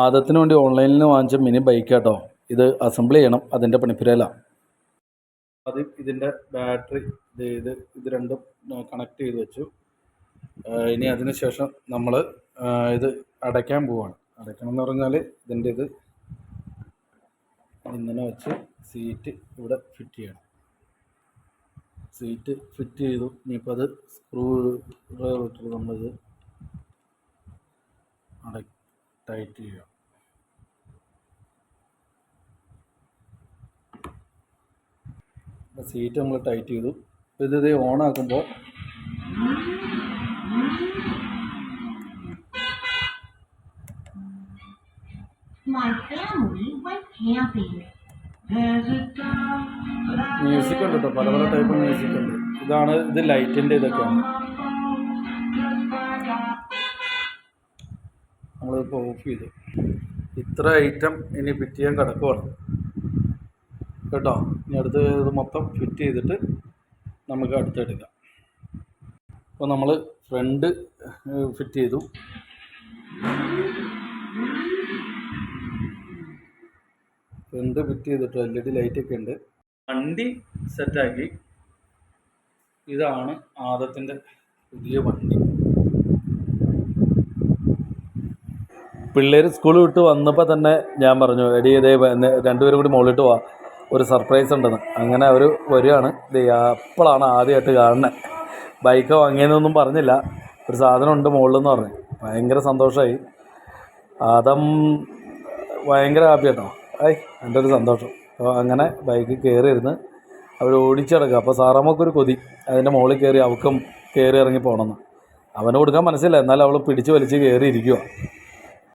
ആദത്തിന് വേണ്ടി ഓൺലൈനിൽ നിന്ന് വാങ്ങിച്ച മിനി ബൈക്കാട്ടോ ഇത് അസംബിൾ ചെയ്യണം. അതിന്റെ പണിപ്പുരയില അത് ഇതിന്റെ ബാറ്ററി ഇത് ഇത് ഇത് രണ്ടും കണക്ട് ചെയ്ത് വെച്ചു. ഇനി അതിന് ശേഷം നമ്മൾ ഇത് അടയ്ക്കാൻ പോവാണ്. അടയ്ക്കണം എന്ന് പറഞ്ഞാൽ ഇതിന്റെ ഇത് ഇങ്ങനെ വെച്ച് സീറ്റ് ഇവിടെ ഫിറ്റ് ചെയ്യണം. സീറ്റ് ഫിറ്റ് ചെയ്തു. ഇനിയിപ്പോൾ അത് സ്ക്രൂ ടൈറ്റ് ചെയ്യുക. സീറ്റ് നമ്മൾ ടൈറ്റ് ചെയ്തു. ഇത് ഇത് camping. മ്യൂസിക് ഉണ്ട് കേട്ടോ പല പല ടൈപ്പ് മ്യൂസിക് ഉണ്ട്. ഇതാണ് ഇത് ലൈറ്റിന്റെ ഇതൊക്കെയാണ്. നമ്മളിപ്പോൾ ഓഫ് ചെയ്തു. ഇത്ര ഐറ്റം ഇനി ഫിറ്റ് ചെയ്യാൻ കിടക്കുവാണ് കേട്ടോ? ഇനി അടുത്ത് ഇത് മൊത്തം ഫിറ്റ് ചെയ്തിട്ട് നമുക്ക് അടുത്തെടുക്കാം അപ്പോൾ നമ്മൾ ഫ്രണ്ട് ഫിറ്റ് ചെയ്തു. ഫ്രണ്ട് ഫിറ്റ് ചെയ്തിട്ട് എൽ ഇ ഡി ലൈറ്റൊക്കെ ഉണ്ട്. വണ്ടി സെറ്റാക്കി ഇതാണ് ആദത്തിന്റെ പുതിയ വണ്ടി. പിള്ളേർ സ്കൂൾ വിട്ട് വന്നപ്പോൾ തന്നെ ഞാൻ പറഞ്ഞു എടി ഇതേ രണ്ടുപേരും കൂടി മുകളിലിട്ട് പോവാ ഒരു സർപ്രൈസ് ഉണ്ടെന്ന്. അങ്ങനെ അവർ വരികയാണ്. ഇത് അപ്പോഴാണ് ആദ്യമായിട്ട് കാണുന്നത് ബൈക്ക് വാങ്ങിയതെന്നൊന്നും പറഞ്ഞില്ല. ഒരു സാധനം ഉണ്ട് മുകളിലെന്ന് പറഞ്ഞു. ഭയങ്കര സന്തോഷമായി ആദം ഭയങ്കര ഹാപ്പി കേട്ടോ ഐ എന്റെ ഒരു സന്തോഷം. അപ്പോൾ അങ്ങനെ ബൈക്ക് കയറി ഇരുന്ന് അവർ ഓടിച്ചടക്കുക അപ്പോൾ സാറമ്മക്കൊരു കൊതി. അതിന്റെ മുകളിൽ കയറി അവക്കും കയറി ഇറങ്ങി പോകണമെന്ന്. അവന് കൊടുക്കാൻ മനസ്സില്ല എന്നാലും അവൾ പിടിച്ച് വലിച്ച് കയറി ഇരിക്കുക